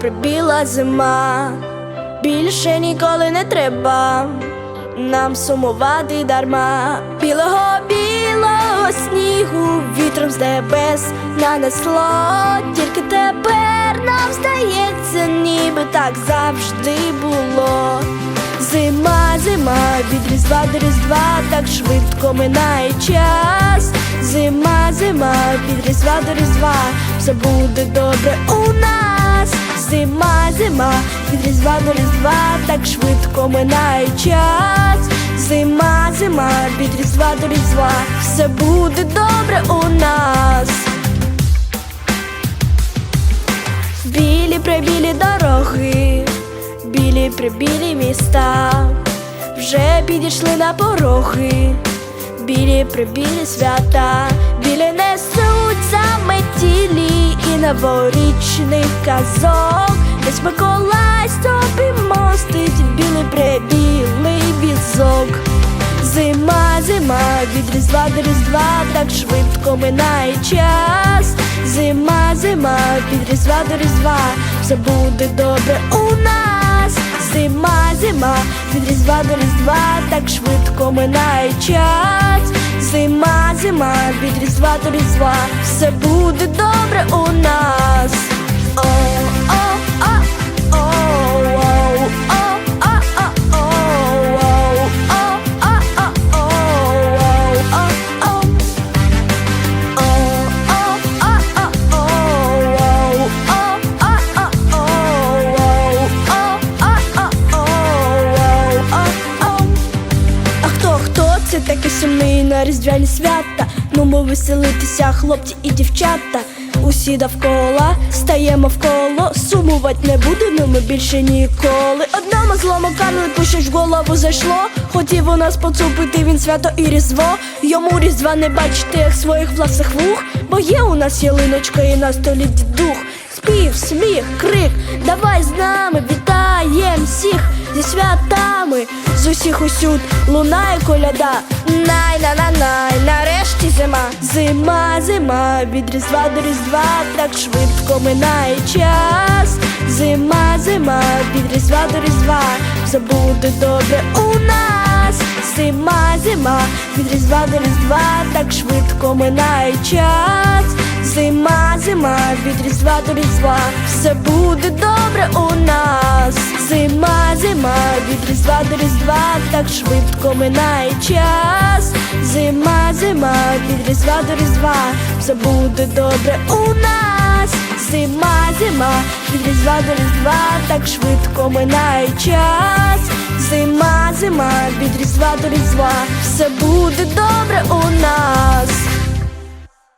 прибіла зима, більше ніколи не треба нам сумувати дарма. Білого білого снігу вітром з небес нанесло, тільки тепер нам здається, ніби так завжди було. Зима, зима, від різдва до різдва так швидко минає час. Зима, зима, від різдва до різдва все буде добре у нас. Зима, зима, від різдва до різдва так швидко минає час. Зима, зима, від різдва до різдва все буде добре у нас. Білі прибілі дороги, білі прибілі міста, вже підійшли на пороги, білі прибілі свята, і новорічних казок, десь Миколай тобі мостить білий прибілий візок. Зима, зима, від різдва до різдва так швидко минає час. Зима, зима, від різдва до різдва все буде добре у нас. Зима, зима, від різдва до різдва так швидко минає час. Зима, зима, від різдва до різдва все буде добре у нас. На різдвяні свята? Ну ми веселитися, хлопці і дівчата. Усі довкола стаємо вколо, сумувати не будемо ми більше ніколи. Одному злому карлику щось в голову зайшло. Хотів у нас поцупити він свято і різдво. Йому різдва не бачити, як своїх власних вух. Бо є у нас ялиночка і на столі дух. Спів, сміх, крик, давай з нами вітаєм всіх зі святами, з усіх усюд лунає коляда. Най на на най, нарешті зима. Зима, зима, від різдва до різдва так швидко минає час. Зима, зима, від різдва до різдва забуде добре у нас. Зима, зима, від різдва до різдва так швидко минає час. Зима, зима, від різдва до різдва все буде добре у нас. Зима, зима, від різдва до різдва так швидко минає час. Зима, зима, від різдва до різдва все буде добре у нас. Зима, зима, від різдва до різдва так швидко минає час. Зима, зима, від різдва до різдва все буде добре у нас.